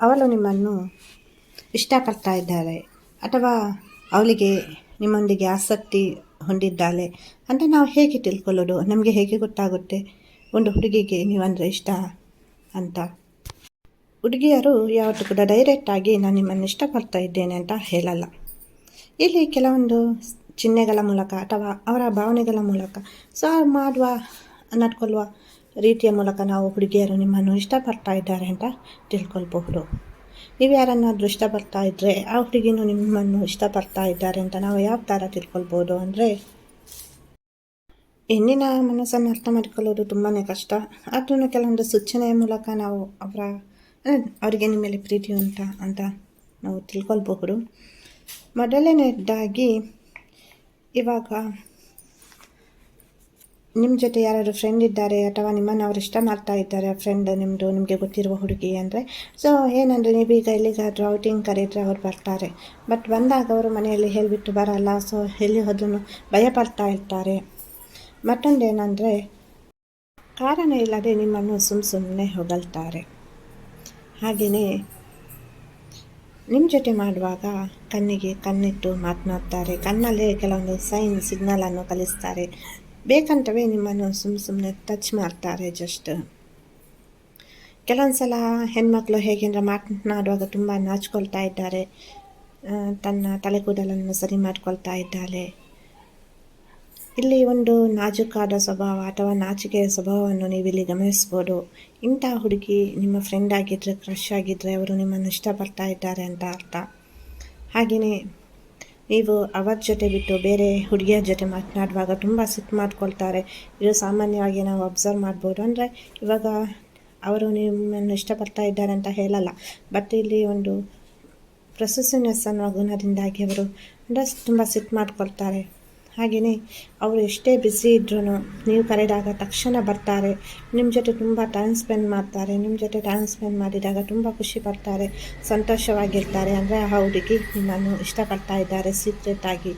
ಅವಳು ನಿಮ್ಮನ್ನು ಇಷ್ಟಪಡ್ತಾ ಇದ್ದಾಳೆ ಅಥವಾ ಅವಳಿಗೆ ನಿಮ್ಮೊಂದಿಗೆ ಆಸಕ್ತಿ ಹೊಂದಿದ್ದಾಳೆ ಅಂತ ನಾವು ಹೇಗೆ ತಿಳ್ಕೊಳ್ಳೋದು? ನಮಗೆ ಹೇಗೆ ಗೊತ್ತಾಗುತ್ತೆ? ಒಂದು ಹುಡುಗಿಗೆ ನೀವಂದರೆ ಇಷ್ಟ ಅಂತ. ಹುಡುಗಿಯರು ಯಾವತ್ತೂ ಕೂಡ ಡೈರೆಕ್ಟಾಗಿ ನಾನು ನಿಮ್ಮನ್ನು ಇಷ್ಟಪಡ್ತಾ ಇದ್ದೇನೆ ಅಂತ ಹೇಳಲ್ಲ. ಇಲ್ಲಿ ಕೆಲವೊಂದು ಚಿಹ್ನೆಗಳ ಮೂಲಕ ಅಥವಾ ಅವರ ಭಾವನೆಗಳ ಮೂಲಕ. ಸೊ ಮಾಡುವ, ನಡ್ಕೊಳ್ಳುವ ರೀತಿಯ ಮೂಲಕ ನಾವು ಹುಡುಗಿಯರು ನಿಮ್ಮನ್ನು ಇಷ್ಟಪಡ್ತಾ ಇದ್ದಾರೆ ಅಂತ ತಿಳ್ಕೊಳ್ಬಹುದು. ನೀವು ಯಾರನ್ನಾದರೂ ಇಷ್ಟಪಡ್ತಾ ಇದ್ದರೆ ಆ ಹುಡುಗಿನೂ ನಿಮ್ಮನ್ನು ಇಷ್ಟಪಡ್ತಾ ಇದ್ದಾರೆ ಅಂತ ನಾವು ಯಾವ ಥರ ತಿಳ್ಕೊಳ್ಬೋದು ಅಂದರೆ, ಹೆಣ್ಣಿನ ಮನಸ್ಸನ್ನು ಅರ್ಥ ಮಾಡಿಕೊಳ್ಳೋದು ತುಂಬಾ ಕಷ್ಟ. ಆದ್ರೂ ಕೆಲವೊಂದು ಸೂಚನೆಯ ಮೂಲಕ ನಾವು ಅವರ ಅವರಿಗೆ ನಿಮ್ಮ ಮೇಲೆ ಪ್ರೀತಿ ಅಂತ ಅಂತ ನಾವು ತಿಳ್ಕೊಳ್ಬಹುದು. ಮೊದಲನೇದಾಗಿ, ಇವಾಗ ನಿಮ್ಮ ಜೊತೆ ಯಾರಾದರೂ ಫ್ರೆಂಡ್ ಇದ್ದಾರೆ ಅಥವಾ ನಿಮ್ಮನ್ನು ಅವ್ರು ಇಷ್ಟ ಮಾಡ್ತಾ ಇದ್ದಾರೆ ಫ್ರೆಂಡ್ ನಿಮ್ಮದು ನಿಮಗೆ ಗೊತ್ತಿರುವ ಹುಡುಗಿ ಅಂದರೆ ಸೊ ಏನಂದರೆ ನೀವೀಗ ಎಲ್ಲಿಗಾದರೂ ಔಟಿಂಗ್ ಕರೆದ್ರೆ ಅವ್ರು ಬರ್ತಾರೆ. ಬಟ್ ಬಂದಾಗ ಅವರು ಮನೆಯಲ್ಲಿ ಹೇಳಿಬಿಟ್ಟು ಬರಲ್ಲ ಸೊ ಎಲ್ಲಿ ಹೋದ್ರೂ ಭಯ ಪಡ್ತಾ ಇರ್ತಾರೆ. ಮತ್ತೊಂದು ಏನಂದರೆ, ಕಾರಣ ಇಲ್ಲದೆ ನಿಮ್ಮನ್ನು ಸುಮ್ಮ ಸುಮ್ಮನೆ ಹೊಗಳ್ತಾರೆ. ಹಾಗೆಯೇ ನಿಮ್ಮ ಜೊತೆ ಮಾಡುವಾಗ ಕಣ್ಣಿಗೆ ಕಣ್ಣಿಟ್ಟು ಮಾತನಾಡ್ತಾರೆ. ಕಣ್ಣಲ್ಲೇ ಕೆಲವೊಂದು ಸೈನ್ ಸಿಗ್ನಲನ್ನು ಕಲಿಸ್ತಾರೆ. ಬೇಕಂತವೇ ನಿಮ್ಮನ್ನು ಸುಮ್ಮ ಸುಮ್ಮನೆ ಟಚ್ ಮಾಡ್ತಾರೆ ಜಸ್ಟ್ ಕೆಲವೊಂದು ಸಲ ಹೆಣ್ಮಕ್ಳು ಹೇಗೆಂದ್ರೆ ಮಾತನಾಡುವಾಗ ತುಂಬ ನಾಚ್ಕೊಳ್ತಾ ಇದ್ದಾರೆ. ತನ್ನ ತಲೆ ಕೂದಲನ್ನು ಸರಿ ಮಾಡ್ಕೊಳ್ತಾ ಇದ್ದಾಳೆ. ಇಲ್ಲಿ ಒಂದು ನಾಜುಕಾದ ಸ್ವಭಾವ ಅಥವಾ ನಾಚಿಕೆಯ ಸ್ವಭಾವವನ್ನು ನೀವು ಇಲ್ಲಿ ಗಮನಿಸ್ಬೋದು. ಇಂಥ ಹುಡುಗಿ ನಿಮ್ಮ ಫ್ರೆಂಡ್ ಆಗಿದ್ದರೆ ಕ್ರಶ್ ಆಗಿದ್ದರೆ ಅವರು ನಿಮ್ಮನ್ನು ಇಷ್ಟಪಡ್ತಾ ಇದ್ದಾರೆ ಅಂತ ಅರ್ಥ. ಹಾಗೆಯೇ ನೀವು ಅವರ ಜೊತೆ ಬಿಟ್ಟು ಬೇರೆ ಹುಡುಗಿಯರ ಜೊತೆ ಮಾತನಾಡುವಾಗ ತುಂಬ ಸಿಟ್ಟು ಮಾಡ್ಕೊಳ್ತಾರೆ. ಇದು ಸಾಮಾನ್ಯವಾಗಿ ನಾವು ಅಬ್ಸರ್ವ್ ಮಾಡ್ಬೋದು. ಅಂದರೆ ಇವಾಗ ಅವರು ನಿಮ್ಮನ್ನು ಇಷ್ಟಪಡ್ತಾ ಇದ್ದಾರೆ ಅಂತ ಹೇಳಲ್ಲ. ಬಟ್ ಇಲ್ಲಿ ಒಂದು ಪ್ರೊಸೆಸಿವ್ನೆಸ್ ಅನ್ನೋ ಗುಣದಿಂದಾಗಿ ಅವರು ಅಂದರೆ ತುಂಬ ಸಿಟ್ಟು ಮಾಡ್ಕೊಳ್ತಾರೆ. ಹಾಗೆಯೇ ಅವರು ಎಷ್ಟೇ ಬ್ಯುಸಿ ಇದ್ರೂ ನೀವು ಕರೆದಾಗ ತಕ್ಷಣ ಬರ್ತಾರೆ. ನಿಮ್ಮ ಜೊತೆ ತುಂಬ ಟೈಮ್ ಸ್ಪೆಂಡ್ ಮಾಡ್ತಾರೆ. ನಿಮ್ಮ ಜೊತೆ ಟೈಮ್ ಸ್ಪೆಂಡ್ ಮಾಡಿದಾಗ ತುಂಬ ಖುಷಿ ಪಡ್ತಾರೆ, ಸಂತೋಷವಾಗಿರ್ತಾರೆ. ಅಂದರೆ ಆ ಹುಡುಗಿ ನಿಮ್ಮನ್ನು ಇಷ್ಟಪಡ್ತಾ ಇದ್ದಾರೆ ಸೀಕ್ರೆಟಾಗಿ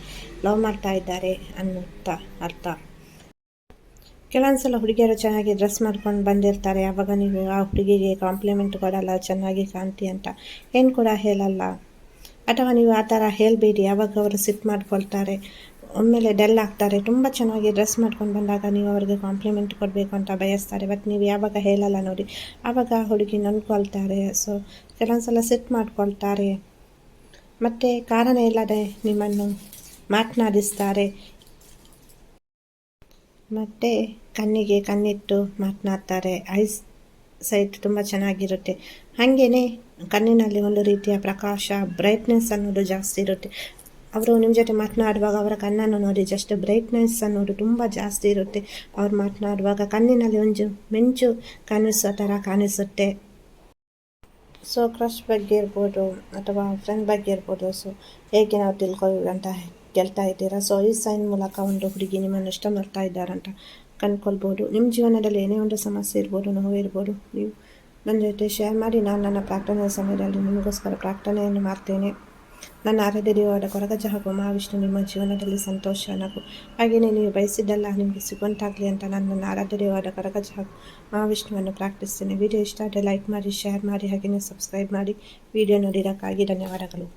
ಲವ್ ಮಾಡ್ತಾ ಇದ್ದಾರೆ ಅನ್ನುತ್ತ ಅರ್ಥ. ಕೆಲವೊಂದು ಸಲ ಹುಡುಗಿಯರು ಚೆನ್ನಾಗಿ ಡ್ರೆಸ್ ಮಾಡ್ಕೊಂಡು ಬಂದಿರ್ತಾರೆ. ಆವಾಗ ನೀವು ಆ ಹುಡುಗಿಗೆ ಕಾಂಪ್ಲಿಮೆಂಟ್ ಕೊಡಲ್ಲ, ಚೆನ್ನಾಗಿ ಕಾಣ್ತಿ ಅಂತ. ಏನು ಕೂಡ ಹೇಳಲ್ಲ. ಅಥವಾ ನೀವು ಆ ಥರ ಹೇಳಬೇಡಿ. ಯಾವಾಗ ಅವರು ಸಿಟ್ ಮಾಡ್ಕೊಳ್ತಾರೆ. ಒಮ್ಮೆಲೆ ಡಲ್ ಆಗ್ತಾರೆ. ತುಂಬ ಚೆನ್ನಾಗಿ ಡ್ರೆಸ್ ಮಾಡ್ಕೊಂಡು ಬಂದಾಗ ನೀವು ಅವ್ರಿಗೆ ಕಾಂಪ್ಲಿಮೆಂಟ್ ಕೊಡಬೇಕು ಅಂತ ಬಯಸ್ತಾರೆ. ಬಟ್ ನೀವು ಯಾವಾಗ ಹೇಳಲ್ಲ ನೋಡಿ. ಆವಾಗ ಹುಡುಗಿ ನೊಂದ್ಕೊಳ್ತಾರೆ. ಸೊ ಕೆಲವೊಂದು ಸಲ ಸೆಟ್ ಮಾಡ್ಕೊಳ್ತಾರೆ. ಮತ್ತು ಕಾರಣ ಇಲ್ಲದೆ ನಿಮ್ಮನ್ನು ಮಾತನಾಡಿಸ್ತಾರೆ ಮತ್ತು ಕಣ್ಣಿಗೆ ಕಣ್ಣಿಟ್ಟು ಮಾತನಾಡ್ತಾರೆ. ಐಸ್ ಸೈಟ್ ತುಂಬ ಚೆನ್ನಾಗಿರುತ್ತೆ. ಹಾಗೆಯೇ ಕಣ್ಣಿನಲ್ಲಿ ಒಂದು ರೀತಿಯ ಪ್ರಕಾಶ ಬ್ರೈಟ್ನೆಸ್ ಅನ್ನೋದು ಜಾಸ್ತಿ ಇರುತ್ತೆ. ಅವರು ನಿಮ್ಮ ಜೊತೆ ಮಾತನಾಡುವಾಗ ಅವರ ಕಣ್ಣನ್ನು ನೋಡಿ ಜಸ್ಟ್ ಬ್ರೈಟ್ನೆಸ್ ಅನ್ನೋದು ತುಂಬ ಜಾಸ್ತಿ ಇರುತ್ತೆ. ಅವ್ರು ಮಾತನಾಡುವಾಗ ಕಣ್ಣಿನಲ್ಲಿ ಒಂದು ಮಿಂಚು ಕಾಣಿಸೋ ಥರ ಕಾಣಿಸುತ್ತೆ. ಸೊ ಕ್ರಶ್ ಬಗ್ಗೆ ಇರ್ಬೋದು ಅಥವಾ ಫ್ರೆಂಡ್ ಬಗ್ಗೆ ಇರ್ಬೋದು. ಸೊ ಹೇಗೆ ನಾವು ತಿಳ್ಕೊಳ್ಳೋದು ಅಂತ ಗೆಲ್ತಾ ಇದ್ದೀರಾ? ಸೊ ಈ ಸೈನ್ ಮೂಲಕ ಒಂದು ಹುಡುಗಿ ನಿಮ್ಮನ್ನು ಇಷ್ಟ ಮಾಡ್ತಾ ಇದ್ದಾರಂತ ಕಂಡ್ಕೊಳ್ಬೋದು. ನಿಮ್ಮ ಜೀವನದಲ್ಲಿ ಏನೇ ಒಂದು ಸಮಸ್ಯೆ ಇರ್ಬೋದು, ನೋವು ಇರ್ಬೋದು, ನೀವು ನನ್ನ ಜೊತೆ ಶೇರ್ ಮಾಡಿ, ನಾನು ನನ್ನ ಪ್ರಾರ್ಥನೆಯ ಸಮಯದಲ್ಲಿ ನಿಮಗೋಸ್ಕರ ಪ್ರಾರ್ಥನೆಯನ್ನು ಮಾಡ್ತೇನೆ. ನನ್ನ ಆರಾಧ್ಯ ದೇವರ ಕೊರಗಜ ಹಾಗೂ ಮಹಾವಿಷ್ಣು ನಿಮ್ಮ ಜೀವನದಲ್ಲಿ ಸಂತೋಷ, ನಗು. ಹಾಗೆಯೇ ನೀವು ಬಯಸಿದ್ದಲ್ಲ ನಿಮಗೆ ಸಿಗುವಂತಾಗಲಿ ಅಂತ ನಾನು ನನ್ನ ಆರಾಧ್ಯ ದೇವರ ಕೊರಗಜ ಹಾಗೂ ಮಹಾವಿಷ್ಣುವನ್ನು ಪ್ರಾರ್ಥಿಸ್ತೇನೆ ವಿಡಿಯೋ ಇಷ್ಟ ಆದರೆ ಲೈಕ್ ಮಾಡಿ ಶೇರ್ ಮಾಡಿ, ಹಾಗೆಯೇ ಸಬ್ಸ್ಕ್ರೈಬ್ ಮಾಡಿ. ವಿಡಿಯೋ ನೋಡಿರೋಕ್ಕಾಗಿ ಧನ್ಯವಾದಗಳು.